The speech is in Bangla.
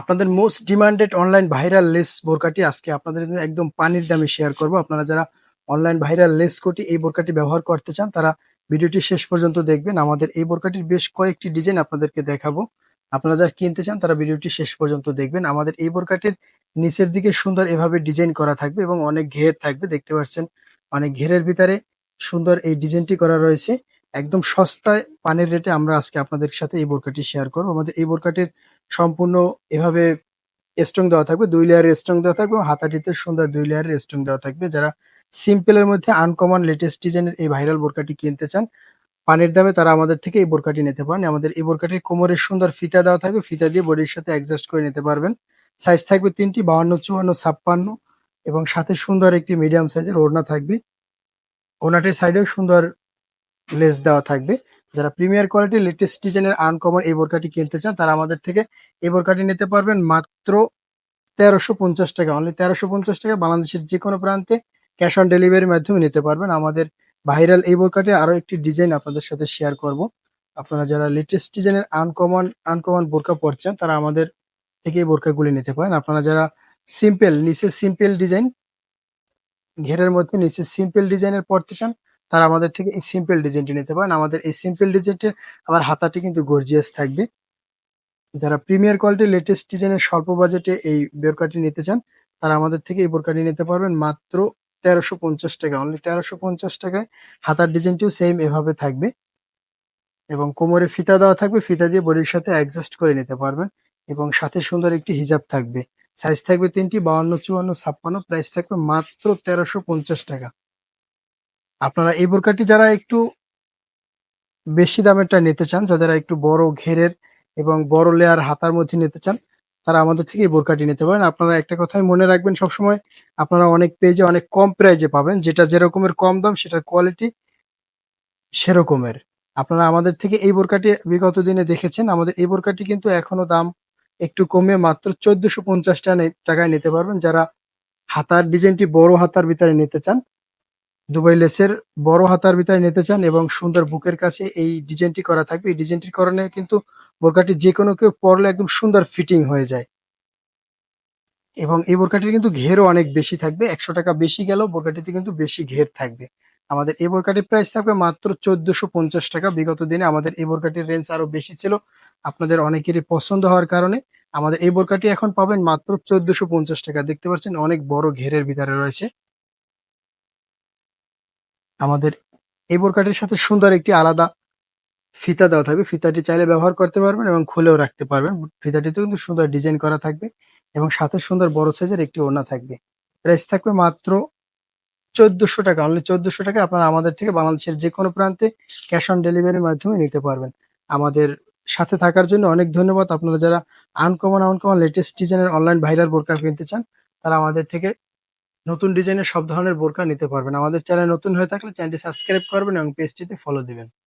আপনাদের most demanded online viral lace বোরকাটি আজকে আপনাদের একদম পানির দামে শেয়ার করব। আপনারা যারা অনলাইন ভাইরাল লেস কোটি এই বোরকাটি ব্যবহার করতে চান, তারা ভিডিওটি শেষ পর্যন্ত দেখবেন। আমাদের এই বোরকাটির বেশ কয়েকটি ডিজাইন আপনাদেরকে দেখাবো। আপনারা যারা কিনতে চান, তারা ভিডিওটি শেষ পর্যন্ত দেখবেন। আমাদের এই বোরকাটির নিচের দিকে সুন্দর এভাবে ডিজাইন করা থাকবে এবং অনেক ঘের থাকবে। দেখতে পাচ্ছেন, অনেক ঘেরের ভিতরে সুন্দর এই ডিজাইনটি করা রয়েছে। একদম সস্তায় পানির রেটে আমরা আজকে আপনাদের সাথে এই বোরকাটি শেয়ার করব। আমাদের এই বোরকাটির সম্পূর্ণ এভাবে স্ট্রং দেওয়া থাকবে। দুই লেয়ারের স্ট্রং দেওয়া থাকবে হাতাটিতে সুন্দর দুই লেয়ারের স্ট্রং দেওয়া থাকবে। যারা সিম্পলের মধ্যে আনকমন লেটেস্ট ডিজাইনের এই ভাইরাল বোরকাটি কিনতে চান, পানির দামে তারা আমাদের থেকে এই বোরকাটি নিতে পারেন। আমাদের এই বোরকাটির কোমরের সুন্দর ফিতা দেওয়া থাকবে। ফিতা দিয়ে বডির সাথে অ্যাডজাস্ট করে নিতে পারবেন। সাইজ থাকবে তিনটি বাউন্ন চুয়ান্ন, ছাপ্পান্ন এবং সাথে সুন্দর একটি মিডিয়াম সাইজের ওড়না থাকবে। ওড়নাটির সাইডেও সুন্দর লেস দেওয়া থাকবে। যারা প্রিমিয়ার কোয়ালিটির লেটেস্ট ডিজাইনের আনকমন এই বোরকাটি কিনতে চান, তারা আমাদের থেকে এই বোরকাটি নিতে পারবেন মাত্র তেরোশো পঞ্চাশ টাকা। অনলি তেরোশো পঞ্চাশ টাকা বাংলাদেশের যে কোনো প্রান্তে ক্যাশ অন ডেলিভারির মাধ্যমে নিতে পারবেন। আমাদের ভাইরাল এই বোরকাটি আরও একটি ডিজাইন আপনাদের সাথে শেয়ার করব। আপনারা যারা লেটেস্ট ডিজাইনের আনকমন আনকমন বোরকা পরছেন তারা আমাদের থেকে এই বোরকাগুলি নিতে পারেন। আপনারা যারা সিম্পল নিচে সিম্পল ডিজাইন ঘেরের মধ্যে নিচে সিম্পল ডিজাইনের পড়তে চান তারা আমাদের থেকে এই সিম্পল ডিজাইনটি নিতে পারেন। আমাদের এই সিম্পল ডিজাইনটির আবার হাতাটি কিন্তু গর্জিয়াস থাকবে। যারা প্রিমিয়ার কোয়ালিটির লেটেস্ট ডিজাইনের স্বল্প বাজেটে এই বোরকাটি নিতে চান, তারা আমাদের থেকে এই বোরকাটি নিতে পারবেন মাত্র তেরোশো পঞ্চাশ টাকা। অনলি তেরোশো পঞ্চাশ টাকায় হাতার ডিজাইনটিও সেম এভাবে থাকবে। এবং কোমরে ফিতা দেওয়া থাকবে, ফিতা দিয়ে বডির সাথে অ্যাডজাস্ট করে নিতে পারবেন। এবং সাথে সুন্দর একটি হিজাব থাকবে। সাইজ থাকবে তিনটি, বাউন্ন, চুয়ান্ন, ছাপ্পান্ন প্রাইস থাকবে মাত্র তেরোশো পঞ্চাশ টাকা। আপনারা এই বোরকাটি যারা একটু বেশি দামেরটা নিতে চান, যাদের একটু বড় ঘেরের এবং বড় লেয়ার হাতার মধ্যে নিতে চান, তারা আমাদের থেকে এই বোরকাটি নিতে পারেন। আপনারা একটা কথাই মনে রাখবেন, সবসময় আপনারা অনেক পেজে অনেক কম প্রাইজে পাবেন। যেটা যেরকমের কম দাম, সেটার কোয়ালিটি সেরকমের। আপনারা আমাদের থেকে এই বোরকাটি বিগত দিনে দেখেছেন। আমাদের এই বোরকাটি কিন্তু এখনও দাম একটু কমে মাত্র চোদ্দশো পঞ্চাশ টাকায় নিতে পারবেন। যারা হাতার ডিজাইনটি বড় হাতার ভিতরে নিতে চান দুবাই লেসের বড় হাতার ভিতরে নিতে চান এবং সুন্দর বুকের কাছে এই ডিজাইনটি করা থাকবে। এই ডিজাইনটির কারণে কিন্তু বোরকাটি যে কোনো কেউ পরলে একদম সুন্দর ফিটিং হয়ে যায়। এবং এই বোরকাটির কিন্তু ঘেরও অনেক বেশি থাকবে। একশো টাকা বেশি গেলেও বোরকাটিতে কিন্তু বেশি ঘের থাকবে। আমাদের এই বোরকাটির প্রাইস থাকবে মাত্র চোদ্দশো পঞ্চাশ টাকা। বিগত দিনে আমাদের এই বোরকাটির রেঞ্জ আরও বেশি ছিল। আপনাদের অনেকেরই পছন্দ হওয়ার কারণে আমাদের এই বোরকাটি এখন পাবেন মাত্র চোদ্দশো পঞ্চাশ টাকা। দেখতে পাচ্ছেন অনেক বড় ঘেরের ভিতরে রয়েছে। আমাদের এই বোরকাটির সাথে সুন্দর একটি আলাদা ফিতা দেওয়া থাকবে। ফিতাটি চাইলে ব্যবহার করতে পারবেন এবং খুলেও রাখতে পারবেন। ফিতাটিতে কিন্তু সুন্দর ডিজাইন করা থাকবে এবং সাথে সুন্দর বড় সাইজের একটি ওড়না থাকবে। প্রাইস থাকবে মাত্র চোদ্দশো টাকা। অনলি চোদ্দশো টাকা আপনারা আমাদের থেকে বাংলাদেশের যে কোনো প্রান্তে ক্যাশ অন ডেলিভারির মাধ্যমে নিতে পারবেন। আমাদের সাথে থাকার জন্য অনেক ধন্যবাদ। আপনারা যারা আনকমন আনকমন লেটেস্ট ডিজাইনের অনলাইন ভাইরাল বোরকা কিনতে চান, তারা আমাদের থেকে নতুন ডিজাইনের সব ধরনের বোরকা নিতে পারবেন। আমাদের চ্যানেল নতুন হয়ে থাকলে চ্যানেলটি সাবস্ক্রাইব করবেন এবং পেজটিতে ফলো দিবেন।